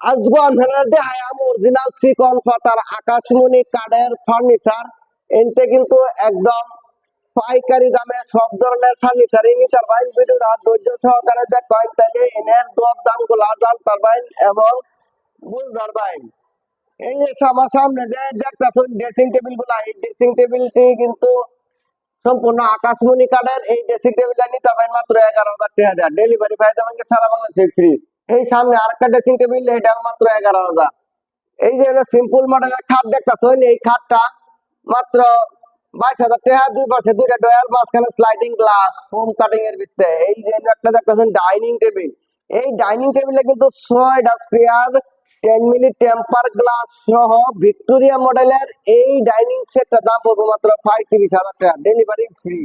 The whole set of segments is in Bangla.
আজগো আমরা দেখায়াম অরিজিনাল চিকন পাতার আকাশমণি ফার্নিচার কিন্তু একদম পাইকারি দামে সব ধরনের ফার্নিচারই নিতে ভিডিওটা ধৈর্য সহকারে তাহলে এনের দর দামগুলা পারেন এবং এই যে আমার সামনে যে দেখতেছেন ড্রেসিং টেবিলগুলা, এই ড্রেসিং টেবিলটি কিন্তু সম্পূর্ণ আকাশমণি কাঠের। এই ড্রেসিং টেবিলটা নিতে পারেন মাত্র এগারো হাজার টাকা। ডেলিভারি পাই যাবেন সারা বাংলাদেশে ফ্রি এই সামনে আরেকটা ড্রেসিং টেবিল এটাও মাত্র এগারো হাজার। এই যে সিম্পল মডেলের খাট দেখতেছেন, এই খাটটা মাত্র বাইশ হাজার টাকা। দুই পাশে দুইটা ডয়ার, মাঝখানে স্লাইডিং গ্লাস ফোম কাটিং এর ভিতরে এই যে একটা দেখতেছেন ডাইনিং টেবিল এই ডাইনিং টেবিলে কিন্তু ছয়টা chair ten milli temper glass সহ ভিক্টোরিয়া মডেলের এই ডাইনিং সেটটা দাম পড়বে মাত্র পঁয়ত্রিশ হাজার টাকা ডেলিভারি ফ্রি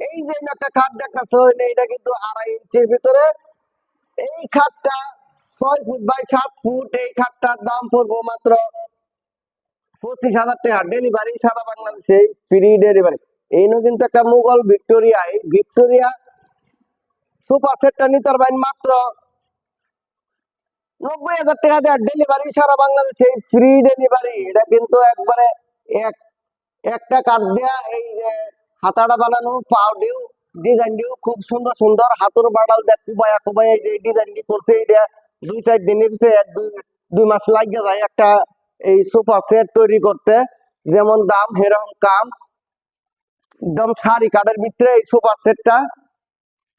এই যে একটা খাট দেখতেছেন, এইটা কিন্তু আড়াই ইঞ্চির ভিতরে এই খাটটা ছয় ফুট বাই সাত ফুট, এই খাটটার দাম পড়ব মাত্র পঁচিশ হাজার টাকা। ডেলিভারি সারা বাংলাদেশে ফ্রি ডেলিভারি এই নো কিন্তু একটা মুঘল ভিক্টোরিয়া। এই ভিক্টোরিয়া সোফা সেটটা নিতে পারবেন মাত্র নব্বই হাজার টাকা দেওয়ার ডেলিভারি সারা বাংলাদেশে ফ্রি ডেলিভারি এটা কিন্তু একবারে এক একটা কাঠ দেয়া, এই হাতাটা বানানো পাও ডিউ ডিজাইন ডিউ খুব সুন্দর সুন্দর। হাতুর বাড়াল দেখ, কুবায়া কুবায়া যে ডিজাইনটি করছে, এটা দুই চার দিনের সে এক দুই দুই মাস লাগিয়ে যায় একটা এই সোফা সেট তৈরি করতে। যেমন দাম, সেরকম কাম। একদম শাড়ি কাঠের ভিতরে এই সোফা সেটটা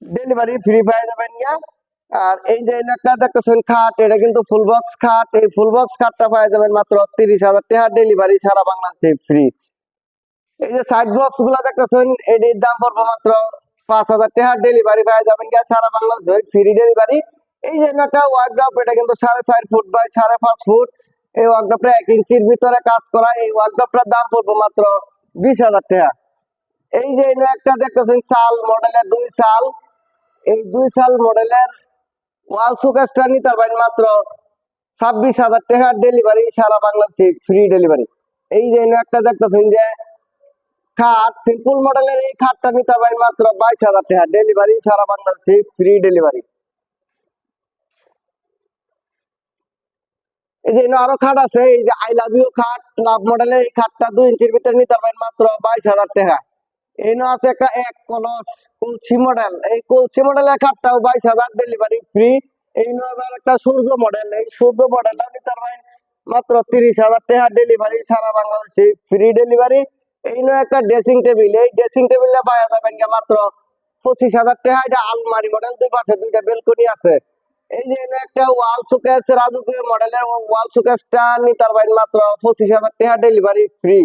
ডেলিভারি ফ্রি পেয়ে যাবেন ইয়া। আর এই যে একটা দেখতেছেন খাট, এটা কিন্তু ফুল বক্স খাট। এই ফুল বক্স খাটটা পেয়ে যাবেন মাত্র তিরিশ হাজার টাকা ডেলিভারি সারা বাংলাদেশে ফ্রি এই যে সাইড বক্সগুলা দেখতেছেন, এটির দাম পড়বে মাত্র পাঁচ হাজার টাকা ডেলিভারি পেয়ে যাবেন গিয়া সারা বাংলাদেশে ফ্রি ডেলিভারি এই যে একটা ওয়ার্ড্রপ এটা কিন্তু সাড়ে চার ফুট বাই সাড়ে পাঁচ ফুট এই ওয়ার্ড্রপটা এক ইঞ্চির ভিতরে কাজ করা, এই ওয়ার্ড্রপটার দাম পড়বে মাত্র বিশ হাজার টাকা। এই যে একটা দেখতেছেন চাল মডেলের দুই চাল। এই দুই চাল মডেলের ওয়াল সুকেসটা নিতে পারেন মাত্র ছাব্বিশ হাজার টাকা ডেলিভারি সারা বাংলাদেশে ফ্রি ডেলিভারি এই যে একটা দেখতেছেন যে খাট সিম্পল মডেলের এই খাটটা নিতে পারেন মাত্র বাইশ হাজার টাকা। ডেলিভারি সারা বাংলাদেশে ফ্রি ডেলিভারি এই যে আরও খাট আছে, এই যে আই লাভ ইউ খাট লাভ মডেলের এই খাটটা দুই ইঞ্চির ভিতরে নিতে পারেন মাত্র বাইশ হাজার টাকা। এনে আছে একটা এক কলস কলসি মডেল এই কলসি মডেলের খাটটাও বাইশ হাজার ডেলিভারি ফ্রি এই নয় আবার একটা সূর্য মডেল এই সূর্য মডেলটাও নিতে পারেন মাত্র তিরিশ হাজার টাকা। ডেলিভারি সারা বাংলাদেশে ফ্রি ডেলিভারি এই নয় একটা ড্রেসিং টেবিল এই ড্রেসিং টেবিলটা পাওয়া যাবেন গিয়ে মাত্র পঁচিশ হাজার টাকা। এটা আলমারি মডেল দুই পাশে দুইটা বেলকনি আছে। এই যে একটা ওয়াল সুকেস রাজকীয় মডেলের ওয়াল সুকেসটা নিতে পারবেন মাত্র পঁচিশ হাজার টাকা ডেলিভারি ফ্রি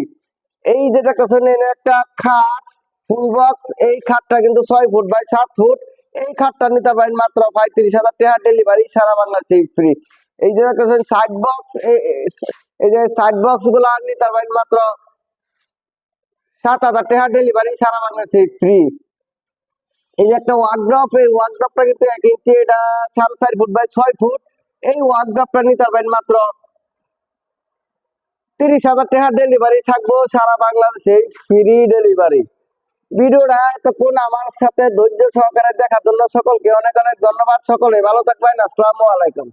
এই যে দেখতেছেন একটা খাট ফুল বক্স এই খাটটা কিন্তু ছয় ফুট বাই সাত ফুট। এই খাটটা নিতে পারেন মাত্র পঁয়ত্রিশ হাজার টাকা ডেলিভারি সারা বাংলাদেশে ফ্রি এই যে দেখতেছেন সাইড বক্স এই যে সাইড বক্সগুলো নিতে পারেন মাত্র সাত হাজার টাকা ডেলিভারি সারা বাংলাদেশে ফ্রি এই যে একটা ওয়ার্ড্রপ এই ওয়ার্ড্রপটা কিন্তু এক ইঞ্চি এটা সাড়ে চার ফুট বাই ছয় ফুট এই ওয়ার্ড্রপটা নিতে পারেন মাত্র তিরিশ হাজার টাকা ডেলিভারি থাকব সারা বাংলাদেশে ফ্রি ডেলিভারি ভিডিওটা এতক্ষণ আমার সাথে ধৈর্য সহকারে দেখার জন্য সকলকে অনেক অনেক ধন্যবাদ। সকলে ভালো থাকবেন। আসসালামু আলাইকুম।